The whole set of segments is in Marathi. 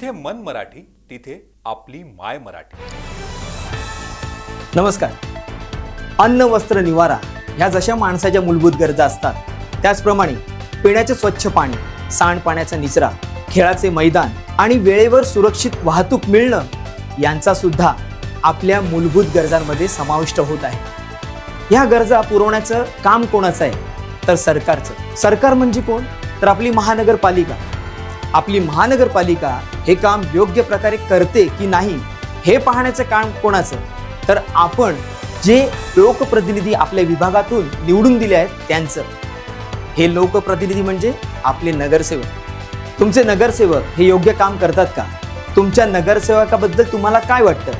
मन मराठी तिथे आपली माय मराठी. नमस्कार. अन्न वस्त्र निवारा ह्या जशा माणसाच्या मूलभूत गरजा असतात त्याचप्रमाणे पिण्याचे स्वच्छ पाणी सांडपाण्याचा निचरा खेळाचे मैदान आणि वेळेवर सुरक्षित वाहतूक मिळणं यांचा सुद्धा आपल्या मूलभूत गरजांमध्ये समाविष्ट होत आहे. ह्या गरजा पुरवण्याचं काम कोणाचं आहे? तर सरकारचं. सरकार म्हणजे कोण? तर आपली महानगरपालिका. आपली महानगरपालिका हे काम योग्य प्रकारे करते की नाही हे पाहण्याचं काम कोणाचं? तर आपण जे लोकप्रतिनिधी आपल्या विभागातून निवडून दिले आहेत त्यांचं. हे लोकप्रतिनिधी म्हणजे आपले नगरसेवक. तुमचे नगरसेवक हे योग्य काम करतात का? तुमच्या नगरसेवकाबद्दल तुम्हाला काय वाटतं?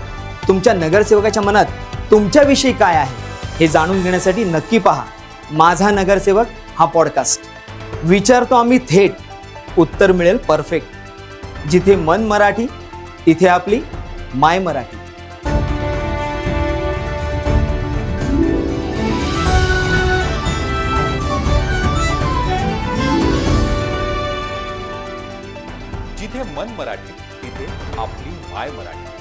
तुमच्या नगरसेवकाच्या मनात तुमच्याविषयी काय आहे? हे जाणून घेण्यासाठी नक्की पहा. माझा नगरसेवक हा पॉडकास्ट विचारतो आम्ही थेट. उत्तर मिळेल परफेक्ट. जिथे मन मराठी तिथे आपली माय मराठी. जिथे मन मराठी तिथे आपली माय मराठी.